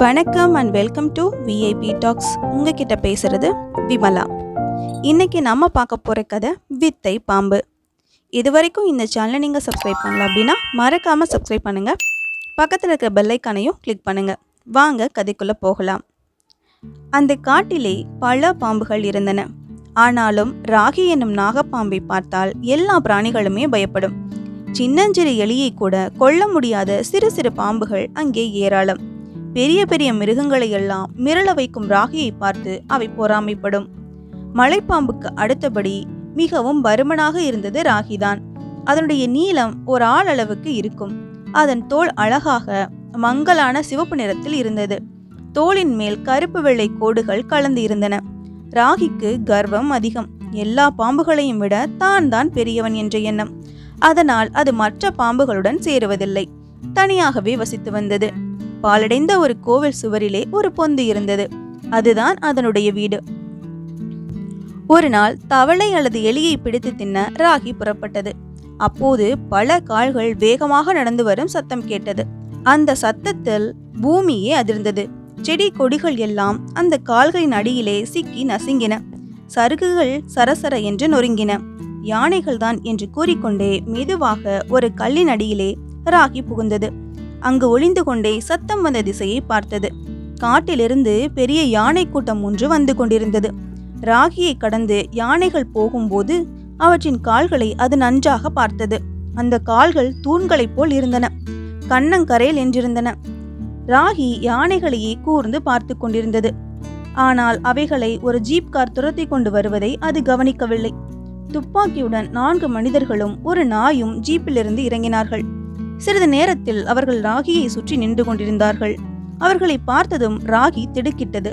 வணக்கம் and welcome to VIP talks உங்ககிட்ட பேசுறது விமலா. இன்னைக்கு நம்ம பார்க்க போகிற கதை வித்தை பாம்பு. இது வரைக்கும் இந்த சேனலை நீங்கள் சப்ஸ்கிரைப் பண்ணல அப்படின்னா மறக்காமல் சப்ஸ்கிரைப் பண்ணுங்கள் பக்கத்தில் இருக்கிற பெல்லைக்கானையும் கிளிக் பண்ணுங்கள் வாங்க கதைக்குள்ளே போகலாம். அந்த காட்டிலே பல பாம்புகள் இருந்தன. ஆனாலும் ராகி என்னும் நாகப்பாம்பை பார்த்தால் எல்லா பிராணிகளுமே பயப்படும். சின்னஞ்சிறு எலியை கூட கொல்ல முடியாத சிறு சிறு பாம்புகள் அங்கே ஏராளம். பெரிய பெரிய மிருகங்களை எல்லாம் மிரள வைக்கும் ராகியை பார்த்து அவை பொறாமைப்படும். மலைப்பாம்புக்கு அடுத்தபடி மிகவும் பருமனாக இருந்தது ராகிதான். அதனுடைய நீளம் ஒரு ஆள் அளவுக்கு இருக்கும். அதன் தோல் அழகாக மங்கலான சிவப்பு நிறத்தில் இருந்தது. தோளின் மேல் கருப்பு வெள்ளை கோடுகள் கலந்து இருந்தன. ராகிக்கு கர்வம் அதிகம். எல்லா பாம்புகளையும் விட தான் தான் பெரியவன் என்ற எண்ணம். அதனால் அது மற்ற பாம்புகளுடன் சேருவதில்லை. தனியாகவே வசித்து வந்தது. பாலடைந்த ஒரு கோவில் சுவரிலே ஒரு பொந்து இருந்தது. அதுதான் அதனுடைய வீடு. ஒரு நாள் தவளை அல்லது எலியை பிடித்து தின்ன ராகி புறப்பட்டது. அப்போது பல கால்கள் வேகமாக நடந்து வரும் சத்தம் கேட்டது. அந்த சத்தத்தில் பூமியே அதிர்ந்தது. செடி கொடிகள் எல்லாம் அந்த கால்களின் அடியிலே சிக்கி நசுங்கின. சருகுகள் சரசர என்று நொறுங்கின. யானைகள் தான் என்று கூறிக்கொண்டே மெதுவாக ஒரு கல்லின் அடியிலே ராகி புகுந்தது. அங்கு ஒளிந்து கொண்டே சத்தம் வந்த திசையை பார்த்தது. காட்டிலிருந்து பெரிய யானை கூட்டம் ஒன்று வந்து கொண்டிருந்தது. ராகியை கடந்து யானைகள் போகும்போது அவற்றின் கால்களை அது நன்றாக பார்த்தது. அந்த கால்கள் தூண்களைப் போல் இருந்தன. கண்ணங்கரையில் என்றிருந்தன ராகி யானைகளையே கூர்ந்து பார்த்து கொண்டிருந்தது. ஆனால் அவைகளை ஒரு ஜீப் கார் துரத்தி கொண்டு வருவதை அது கவனிக்கவில்லை. துப்பாக்கியுடன் நான்கு மனிதர்களும் ஒரு நாயும் ஜீப்பிலிருந்து இறங்கினார்கள். சிறிது நேரத்தில் அவர்கள் ராகியை சுற்றி நின்று கொண்டிருந்தார்கள். அவர்களை பார்த்ததும் ராகி திடுக்கிட்டது.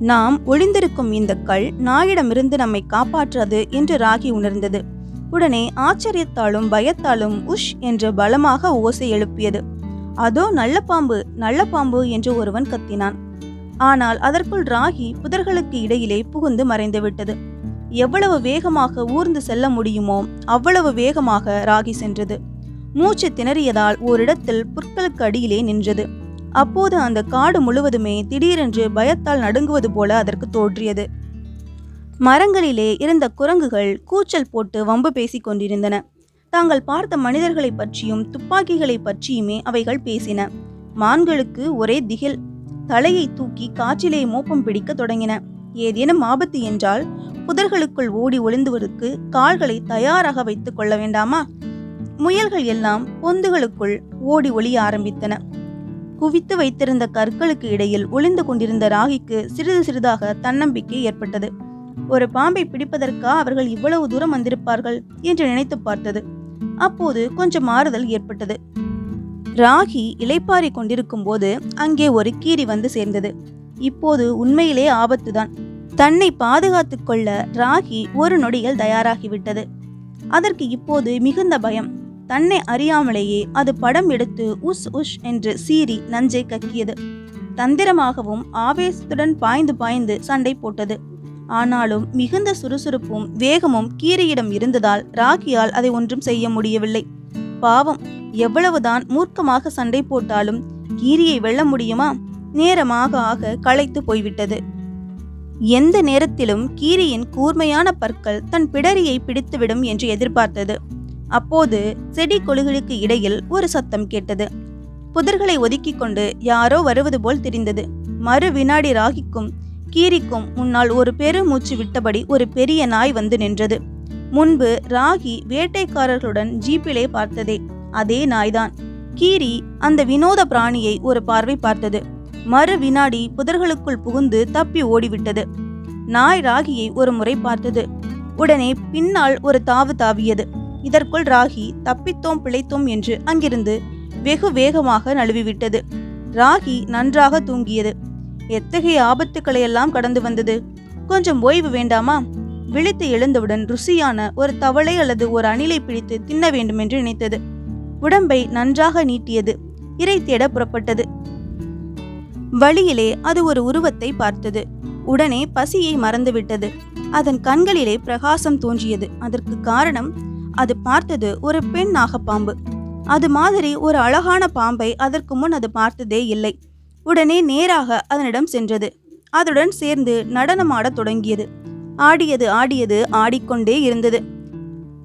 நாம் ஒளிந்திருக்கும் இந்த கல் நாயிடமிருந்து நம்மை காப்பாற்றாது என்று ராகி உணர்ந்தது. உடனே ஆச்சரியத்தாலும் பயத்தாலும் உஷ் என்று பலமாக ஓசை எழுப்பியது. அதோ நல்ல பாம்பு நல்ல பாம்பு என்று ஒருவன் கத்தினான். ஆனால் அதற்குள் ராகி புதர்களுக்கு இடையிலே புகுந்து மறைந்து விட்டது. எவ்வளவு வேகமாக ஊர்ந்து செல்ல முடியுமோ அவ்வளவு வேகமாக ராகி சென்றது. மூச்சு திணறியதால் ஓரிடத்தில் புற்களுக்கு அடியிலே நின்றது. அப்போது அந்த காடு முழுவதுமே திடீரென்று பயத்தால் நடுங்குவது போல அதற்கு தோன்றியது. மரங்களிலே இருந்த குரங்குகள் கூச்சல் போட்டு வம்பு பேசிக் கொண்டிருந்தன. தாங்கள் பார்த்த மனிதர்களை பற்றியும் துப்பாக்கிகளை பற்றியுமே அவைகள் பேசின. மான்களுக்கு ஒரே திகில். தலையை தூக்கி காற்றிலே மோப்பம் பிடிக்க தொடங்கின. ஏதேனும் ஆபத்து என்றால் புதர்களுக்குள் ஓடி ஒளிந்துவதற்கு கால்களை தயாராக வைத்துக் கொள்ள வேண்டாமா? முயல்கள் எல்லாம் பொந்துகளுக்குள் ஓடி ஒளிய ஆரம்பித்தன. குவித்து வைத்திருந்த கற்களுக்கு இடையில் ஒளிந்து கொண்டிருந்த ராகிக்கு சிறிது சிறிதாக தன்னம்பிக்கை ஏற்பட்டது. ஒரு பாம்பை பிடிப்பதற்கா அவர்கள் இவ்வளவு தூரம் வந்திருப்பார்கள் என்று நினைத்து பார்த்தது. அப்போது கொஞ்சம் மாறுதல் ஏற்பட்டது. ராகி இலைப்பாரி கொண்டிருக்கும் போது அங்கே ஒரு கீரி வந்து சேர்ந்தது. இப்போது உண்மையிலே ஆபத்துதான். தன்னை பாதுகாத்துக் கொள்ள ராகி ஒரு நொடியில் தயாராகிவிட்டது. அதற்கு இப்போது மிகுந்த பயம். தன்னை அறியாமலேயே அது படம் எடுத்து உஷ் உஷ் என்று சீறி நஞ்சை கக்கியது. தந்திரமாகவும் ஆவேசத்துடன் பாய்ந்து பாய்ந்து சண்டை போட்டது. ஆனாலும் மிகுந்த சுறுசுறுப்பும் வேகமும் கீரியிடம் இருந்ததால் ராகியால் அதை ஒன்றும் செய்ய முடியவில்லை. பாவம் எவ்வளவுதான் மூர்க்கமாக சண்டை போட்டாலும் கீரியை வெல்ல முடியுமா? நேரமாக ஆக களைத்து போய்விட்டது. எந்த நேரத்திலும் கீரியின் கூர்மையான பற்கள் தன் பிடரியை பிடித்துவிடும் என்று எதிர்பார்த்தது. அப்போது செடி கொழுகளுக்கு இடையில் ஒரு சத்தம் கேட்டது. புதர்களை ஒதுக்கிக் கொண்டு யாரோ வருவது போல் தெரிந்தது. மறு வினாடி ராகிக்கும் கீரிக்கும் முன்னால் ஒரு பெருமூச்சு விட்டபடி ஒரு பெரிய நாய் வந்து நின்றது. முன்பு ராகி வேட்டைக்காரர்களுடன் ஜீப்பிலே பார்த்ததே அதே நாய்தான். கீரி அந்த வினோத பிராணியை ஒரு பார்வை பார்த்தது. மறு வினாடி புதர்களுக்குள் புகுந்து தப்பி ஓடிவிட்டது. நாய் ராகியை ஒரு முறை பார்த்தது. உடனே பின்னால் ஒரு தாவு தாவியது. இதற்குள் ராகி தப்பித்தோம் பிழைத்தோம் என்று அங்கிருந்து வெகு வேகமாக நழுவிவிட்டது. ராகி நன்றாக தூங்கியது. எத்தகைய ஆபத்துக்களை எல்லாம் கடந்து வந்தது? கொஞ்சம் ஓய்வு வேண்டாமா? விழித்து எழுந்தவுடன் ருசியான ஒரு தவளை அல்லது ஒரு அணிலை பிடித்து தின்ன வேண்டும் என்று நினைத்தது. உடம்பை நன்றாக நீட்டியது. இறை தேட புறப்பட்டது. வழியிலே அது ஒரு உருவத்தை பார்த்தது. உடனே பசியை மறந்துவிட்டது. அதன் கண்களிலே பிரகாசம் தோன்றியது. அதற்கு காரணம் அது பார்த்தது ஒரு பெண் நாகப்பாம்பு. அது மாதிரி ஒரு அழகான பாம்பை அதற்கு முன் அது பார்த்ததே இல்லை. உடனே நேராக அதனிடம் சென்றது. அதுடன் சேர்ந்து நடனமாடத் தொடங்கியது. ஆடியது ஆடியது ஆடிக்கொண்டே இருந்தது.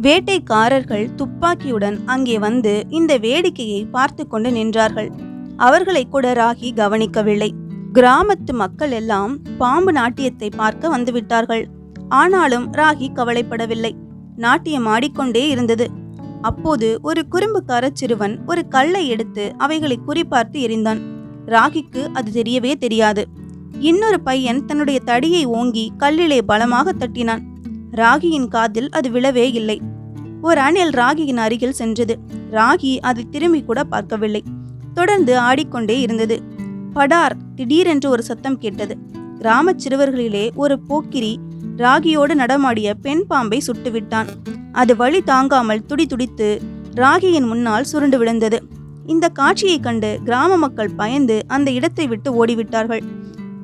வேட்டைக்காரர்கள் துப்பாக்கியுடன் அங்கே வந்து இந்த வேடிக்கையை பார்த்து கொண்டு நின்றார்கள். அவர்களை கூட ராகி கவனிக்கவில்லை. கிராமத்து மக்கள் எல்லாம் பாம்பு நாட்டியத்தை பார்க்க வந்துவிட்டார்கள். ஆனாலும் ராகி கவலைப்படவில்லை. நாட்டியம் ஆடிக்கொண்டே இருந்தது. அப்போது ஒரு குறும்புக்கார சிறுவன் ஒரு கல்லை எடுத்து அவைகளை குறிப்பார்த்து எறிந்தான். ராகிக்கு அது தெரியவே தெரியாது. இன்னொரு பையன் தன்னுடைய தடியை ஓங்கி கல்லிலே பலமாக தட்டினான். ராகியின் காதில் அது விழவே இல்லை. ஒரு அணில் ராகியின் அருகில் சென்றது. ராகி அதை திரும்பி கூட பார்க்கவில்லை. தொடர்ந்து ஆடிக்கொண்டே இருந்தது. படார் திடீரென்று ஒரு சத்தம் கேட்டது. கிராமச் சிறுவர்களிலே ஒரு போக்கிரி ராகியோடு நடமாடிய பெண் பாம்பை சுட்டுவிட்டான். அது வழி தாங்காமல் துடி துடித்து ராகியின் முன்னால் சுருண்டு விழுந்தது. இந்த காட்சியைக் கண்டு கிராம மக்கள் பயந்து அந்த இடத்தை விட்டு ஓடிவிட்டார்கள்.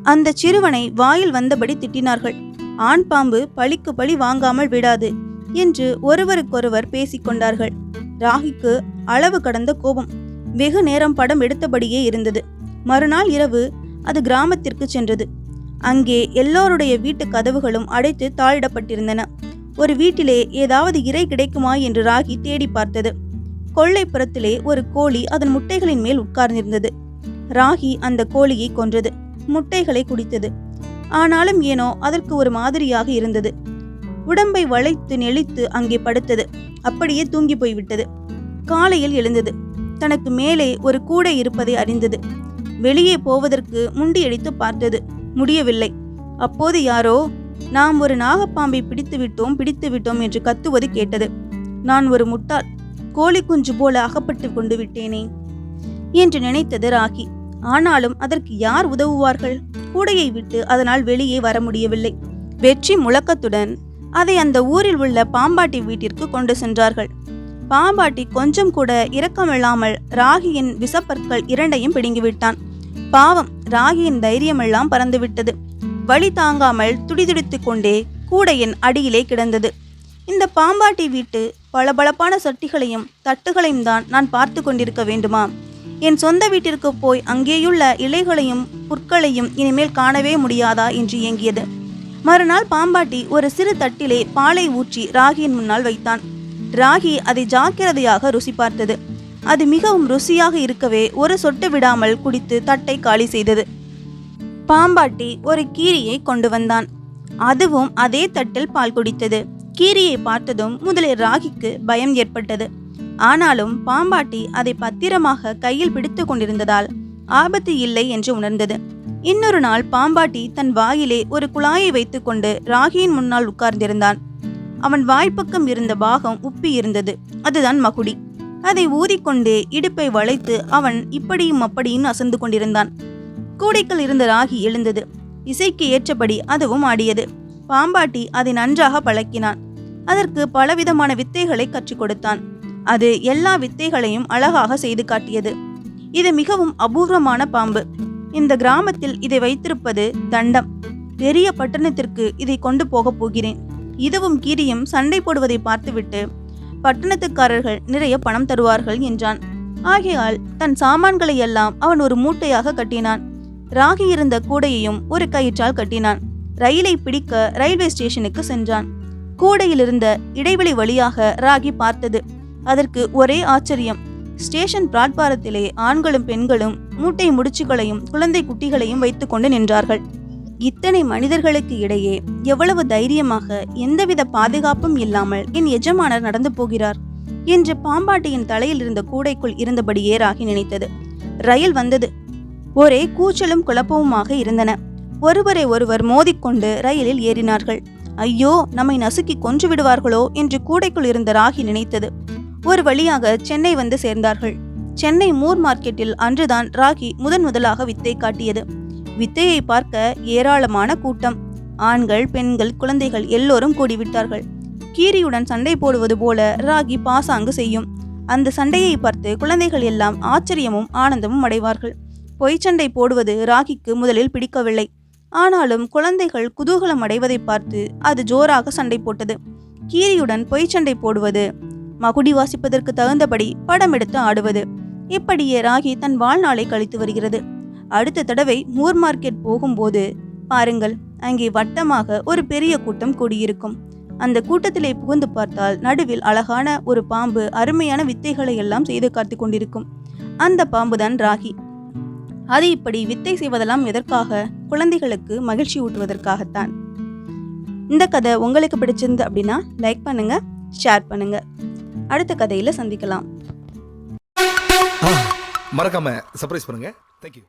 அந்த சிறுவனை வாயில் வந்தபடி திட்டினார்கள். ஆண் பாம்பு பழிக்கு பழி வாங்காமல் விடாது என்று ஒருவருக்கொருவர் பேசிக்கொண்டார்கள் ராகிக்கு அளவு கடந்த கோபம். வெகு நேரம் படம் எடுத்தபடியே இருந்தது. மறுநாள் இரவு அது கிராமத்திற்கு சென்றது. அங்கே எல்லோருடைய வீட்டு கதவுகளும் அடைத்து தாழிடப்பட்டிருந்தன ஒரு வீட்டிலே ஏதாவது இறை கிடைக்குமா என்று ராகி தேடி பார்த்தது. கொள்ளைப்புறத்திலே ஒரு கோழி அதன் முட்டைகளின் மேல் உட்கார்ந்திருந்தது. ராகி அந்த கோழியை கொன்றது. முட்டைகளை குடித்தது. ஆனாலும் ஏனோ அதற்கு ஒரு மாதிரியாக இருந்தது. உடம்பை வளைத்து நெளித்து அங்கே படுத்தது. அப்படியே தூங்கி போய்விட்டது. காலையில் எழுந்தது. தனக்கு மேலே ஒரு கூடை இருப்பதை அறிந்தது. வெளியே போவதற்கு முண்டியடித்து பார்த்தது. முடியவில்லை. அப்போது யாரோ நாம் ஒரு நாகப்பாம்பை பிடித்து விட்டோம் பிடித்து விட்டோம் என்று கத்துவது கேட்டது. நான் ஒரு முட்டாள் கோழி குஞ்சு போல அகப்பட்டு கொண்டு விட்டேனே என்று நினைத்தது ராகி. ஆனாலும் அதற்கு யார் உதவுவார்கள்? கூடையை விட்டு அதனால் வெளியே வர முடியவில்லை. வெற்றி முழக்கத்துடன் அதை அந்த ஊரில் உள்ள பாம்பாட்டி வீட்டிற்கு கொண்டு சென்றார்கள். பாம்பாட்டி கொஞ்சம் கூட இரக்கமில்லாமல் ராகியின் விசப்பற்கள் இரண்டையும் பிடுங்கிவிட்டான். பாவம் ராகியின் தைரியமெல்லாம் பறந்துவிட்டது. வழி தாங்காமல் துடிதுடித்து கொண்டே கூடையின் அடியிலே கிடந்தது. இந்த பாம்பாட்டி வீட்டு பளபளப்பான சட்டிகளையும் தட்டுகளையும் தான் நான் பார்த்து கொண்டிருக்க வேண்டுமா? என் சொந்த வீட்டிற்கு போய் அங்கேயுள்ள இலைகளையும் புற்களையும் இனிமேல் காணவே முடியாதா என்று இயங்கியது மறுநாள் பாம்பாட்டி ஒரு சிறு தட்டிலே பாலை ஊற்றி ராகியின் முன்னால் வைத்தான். ராகி அதை ஜாக்கிரதையாக ருசி பார்த்தது அது மிகவும் ருசியாக இருக்கவே ஒரு சொட்டு விடாமல் குடித்து தட்டை காலி செய்தது. பாம்பாட்டி ஒரு கீரியை கொண்டு வந்தான். அதுவும் அதே தட்டில் பால் குடித்தது. கீரியை பார்த்ததும் முதலில் ராகிக்கு பயம் ஏற்பட்டது. ஆனாலும் பாம்பாட்டி அதை பத்திரமாக கையில் பிடித்து கொண்டிருந்ததால் ஆபத்து இல்லை என்று உணர்ந்தது. இன்னொரு நாள் பாம்பாட்டி தன் வாயிலே ஒரு குழாயை வைத்துக்கொண்டு ராகியின் முன்னால் உட்கார்ந்திருந்தான். அவன் வாய்ப்பக்கம் இருந்த பாகம் உப்பி இருந்தது. அதுதான் மகுடி. அதை ஊதிக்கொண்டே இடுப்பை வளைத்து அவன் இப்படியும் அப்படியும் அசந்து கொண்டிருந்தான். கூடைக்குள் இருந்த ராகி எழுந்தது. இசைக்கு ஏற்றபடி அதுவும் ஆடியது. பாம்பாட்டி அதை நன்றாக பழக்கினான். அதற்கு பலவிதமான வித்தைகளை கற்றுக் கொடுத்தான். அது எல்லா வித்தைகளையும் அழகாக செய்து காட்டியது. இது மிகவும் அபூர்வமான பாம்பு. இந்த கிராமத்தில் இதை வைத்திருப்பது தண்டம். பெரிய பட்டணத்திற்கு இதை கொண்டு போகப் போகிறேன். இதுவும் கீரியும் சண்டை போடுவதை பார்த்துவிட்டு பட்டணத்துக்காரர்கள் நிறைய பணம் தருவார்கள் என்றான். ஆகையால் தன் சாமான்களை எல்லாம் அவன் ஒரு மூட்டையாக கட்டினான். ராகி இருந்த கூடையையும் ஒரு கயிற்றால் கட்டினான். ரயிலை பிடிக்க ரயில்வே ஸ்டேஷனுக்கு சென்றான். கூடையில் இருந்த இடைவெளி வழியாக ராகி பார்த்தது. அதற்கு ஒரே ஆச்சரியம். ஸ்டேஷன் பிளாட்பாரத்திலே ஆண்களும் பெண்களும் மூட்டை முடிச்சுகளையும் குழந்தை குட்டிகளையும் வைத்துக்கொண்டு நின்றார்கள். இத்தனை மனிதர்களுக்கு இடையே எவ்வளவு தைரியமாக எந்தவித பாதுகாப்பும் இல்லாமல் என் எஜமானர் நடந்து போகிறார் என்று பாம்பாட்டியின் தலையில் இருந்த கூடைக்குள் இருந்தபடியே ராகி நினைத்தது. ரயில் வந்தது. ஒரே கூச்சலும் குழப்பமுமாக இருந்தன. ஒருவரை ஒருவர் மோதிக்கொண்டு ரயிலில் ஏறினார்கள். ஐயோ நம்மை நசுக்கி கொன்று விடுவார்களோ என்று கூடைக்குள் இருந்த ராகி நினைத்தது. ஒரு வழியாக சென்னை வந்து சேர்ந்தார்கள். சென்னை மூர் மார்க்கெட்டில் அன்றுதான் ராகி முதன் முதலாக வித்தை காட்டியது. வித்தையை பார்க்க ஏராளமான கூட்டம். ஆண்கள் பெண்கள் குழந்தைகள் எல்லோரும் கூடிவிட்டார்கள். கீரியுடன் சண்டை போடுவது போல ராகி பாசாங்கு செய்யும். அந்த சண்டையை பார்த்து குழந்தைகள் எல்லாம் ஆச்சரியமும் ஆனந்தமும் அடைவார்கள். பொய்ச்சண்டை போடுவது ராகிக்கு முதலில் பிடிக்கவில்லை. ஆனாலும் குழந்தைகள் குதூகலம் அடைவதை பார்த்து அது ஜோராக சண்டை போட்டது. கீரியுடன் பொய்ச்சண்டை போடுவது மகுடி வாசிப்பதற்கு தகுந்தபடி படம் எடுத்து ஆடுவது. இப்படியே ராகி தன் வாழ்நாளை கழித்து வருகிறது. அடுத்த தடவை மூர் மார்க்கெட் போகும்போது பாருங்கள் அங்கே வட்டமாக ஒரு பெரிய கூட்டம் கூடியிருக்கும். அந்த கூட்டத்திலே புகுந்து பார்த்தால் நடுவில் அழகான ஒரு பாம்பு அருமையான வித்தைகளை எல்லாம் செய்து காத்து கொண்டிருக்கும். அந்த பாம்புதான் ராகி. அது இப்படி வித்தை செய்வதெல்லாம் எதற்காக? குழந்தைகளுக்கு மகிழ்ச்சி ஊட்டுவதற்காகத்தான். இந்த கதை உங்களுக்கு பிடிச்சிருந்து அப்படின்னா லைக் பண்ணுங்க ஷேர் பண்ணுங்க. அடுத்த கதையில சந்திக்கலாம். மறக்காம சர்ப்ரைஸ் பண்ணுங்க. தேங்க்யூ